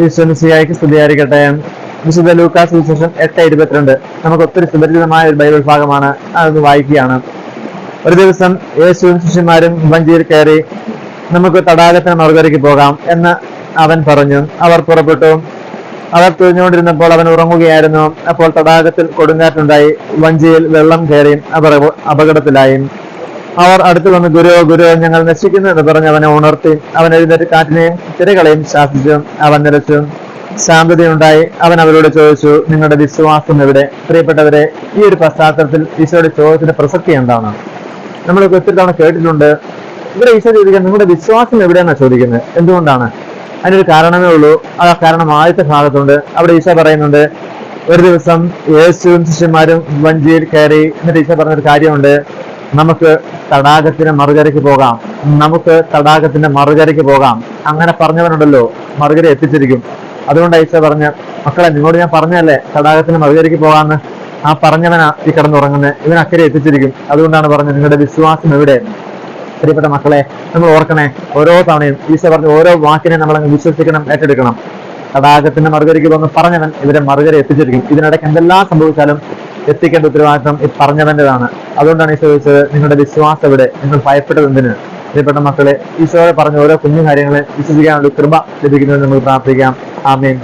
ഈശ്വരസിയായിക്ക് സ്തുതിയായിരിക്കട്ടെ. വിശുദ്ധ ലൂക്കാസ് വിശേഷം എട്ട് ഇരുപത്തിരണ്ട്. നമുക്ക് ഒത്തിരി സുപരിചിതമായ ഒരു ബൈബിൾ ഭാഗമാണ്. അത് വായിക്കുകയാണ്. ഒരു ദിവസം യേശുവും ശിഷ്യന്മാരും വഞ്ചിയിൽ കയറി നമുക്ക് തടാകത്തിന് മറുകരയ്ക്ക് പോകാം എന്ന് അവൻ പറഞ്ഞു. അവർ പുറപ്പെട്ടു. അവർ തുഴഞ്ഞുകൊണ്ടിരുന്നപ്പോൾ അവൻ ഉറങ്ങുകയായിരുന്നു. അപ്പോൾ തടാകത്തിൽ കൊടുങ്കാറ്റുണ്ടായി. വഞ്ചിയിൽ വെള്ളം കയറി അവർ അപ- അപകടത്തിലായി. അവർ അടുത്തു വന്ന് ഗുരു ഗുരു ഞങ്ങൾ നശിക്കുന്നു എന്ന് പറഞ്ഞ് അവനെ ഉണർത്തി. അവൻ എഴുന്നേറ്റ് കാറ്റിനെയും തിരകളെയും ശാസിച്ചു. അവൻ നിലച്ചു. ശാന്തതയുണ്ടായി. അവൻ അവരോട് ചോദിച്ചു നിങ്ങളുടെ വിശ്വാസം എവിടെ? പ്രിയപ്പെട്ടവരെ ഈ ഒരു പശ്ചാത്തലത്തിൽ ഈശോയുടെ ചോദ്യത്തിന്റെ പ്രസക്തി എന്താണ്? നമ്മൾ ഒത്തിരി തവണ കേട്ടിട്ടുണ്ട്. ഇവിടെ ഈശോ ചോദിക്കാൻ നിങ്ങളുടെ വിശ്വാസം എവിടെയാണ് ചോദിക്കുന്നത്? എന്തുകൊണ്ടാണ്? അതിനൊരു കാരണമേ ഉള്ളൂ. ആ കാരണം ആദ്യത്തെ ഭാഗത്തുണ്ട്. അവിടെ ഈശോ പറയുന്നുണ്ട് ഒരു ദിവസം യേശുവും ശിഷ്യന്മാരും വഞ്ചിയിൽ കയറി എന്നിട്ട് ഈശോ പറഞ്ഞൊരു കാര്യമുണ്ട്. നമുക്ക് തടാകത്തിന്റെ മറുകരയ്ക്ക് പോകാം. നമുക്ക് തടാകത്തിന്റെ മറുകരയ്ക്ക് പോകാം. അങ്ങനെ പറഞ്ഞവനുണ്ടല്ലോ മറുകര എത്തിച്ചിരിക്കും. അതുകൊണ്ട് ഐസ പറഞ്ഞ മക്കളെ നിങ്ങളോട് ഞാൻ പറഞ്ഞല്ലേ തടാകത്തിന് മറുകരയ്ക്ക് പോകാന്ന് ആ പറഞ്ഞവനാ ഈ കിടന്നുറങ്ങുന്നത് ഇവൻ അക്കരെ എത്തിച്ചിരിക്കും. അതുകൊണ്ടാണ് പറഞ്ഞത് നിങ്ങളുടെ വിശ്വാസം എവിടെ? പ്രിയപ്പെട്ട മക്കളെ നമ്മൾ ഓർക്കണേ ഓരോ തവണയും ഈശോ പറഞ്ഞ ഓരോ വാക്കിനെ നമ്മൾ വിശ്വസിക്കണം ഏറ്റെടുക്കണം. തടാകത്തിന്റെ മറുകരയ്ക്ക് വന്ന് പറഞ്ഞവൻ ഇവരെ മറുകര എത്തിച്ചിരിക്കും. ഇതിനിടയ്ക്ക് എന്തെല്ലാം സംഭവിച്ചാലും എത്തിക്കേണ്ട ഉത്തരവാദിത്വം ഈ പറഞ്ഞവന്റേതാണ് അതുകൊണ്ടാണ് ഈശോ ചോദിച്ചത് നിങ്ങളുടെ വിശ്വാസം എവിടെ നിങ്ങൾ ഭയപ്പെട്ടത് എന്തിന്? പ്രിയപ്പെട്ട മക്കളെ ഈശോയെ പറഞ്ഞ ഓരോ കുഞ്ഞു കാര്യങ്ങളെ വിശ്വസിക്കാനുള്ള കൃപ ലഭിക്കുന്നതിന് നമുക്ക് പ്രാർത്ഥിക്കാം. ആമേൻ.